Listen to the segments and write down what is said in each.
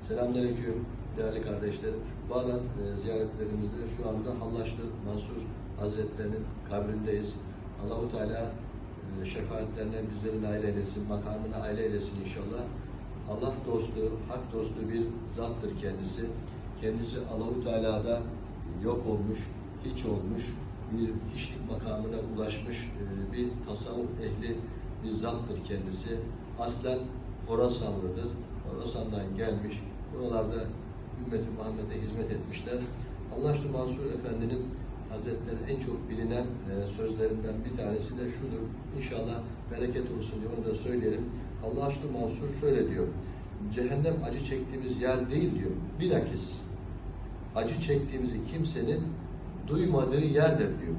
Selamünaleyküm değerli kardeşlerim. Bağdat e, ziyaretlerimizde şu anda Hallaçlı Mansur Hazretlerinin kabrindeyiz. Allahu Teala e, şefaatlerine bizleri nail eylesin, makamına aile eylesin inşallah. Allah dostu, hak dostu bir zattır kendisi. Kendisi Allahu Teala'da yok olmuş, hiç olmuş, bir hiçlik makamına ulaşmış e, bir tasavvuf ehli bir zattır kendisi. Aslen Horasanlıdır. Horasan'dan gelmiş. Buralarda ümmeti Muhammed'e hizmet etmişler. Allah'lı Mansur Efendi'nin Hazretleri en çok bilinen e, sözlerinden bir tanesi de şudur. İnşallah bereket olsun diye onu da söyleyelim. Allah'lı Mansur şöyle diyor. Cehennem acı çektiğimiz yer değil diyor. Bilakis acı çektiğimizi kimsenin duymadığı yerdir diyor.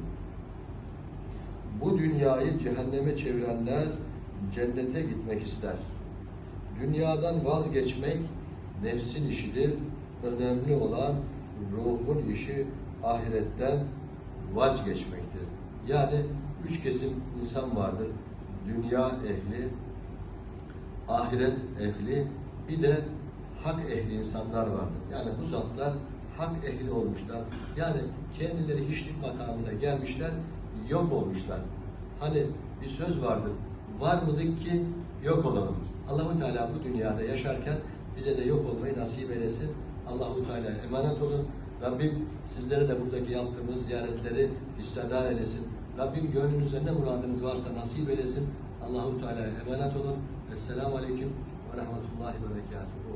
Bu dünyayı cehenneme çevirenler cennete gitmek ister. Dünyadan vazgeçmek nefsin işidir. Önemli olan ruhun işi ahiretten vazgeçmektir. Yani üç kesim insan vardır. Dünya ehli, ahiret ehli, bir de hak ehli insanlar vardır. Yani bu zatlar hak ehli olmuşlar. Yani kendileri hiçlik makamına gelmişler, yok olmuşlar. Hani bir söz vardır. Var mıdık ki yok olalım. Allahu Teala bu dünyada yaşarken bize de yok olmayı nasip eylesin. Allahu Teala emanet olun. Rabbim sizlere de buradaki yaptığımız ziyaretleri hissedar eylesin. Rabbim gönlünüzde ne muradınız varsa nasip eylesin. Allahu Teala emanet olun. Esselamu Aleyküm ve Rahmetullahi ve Berekatuhu.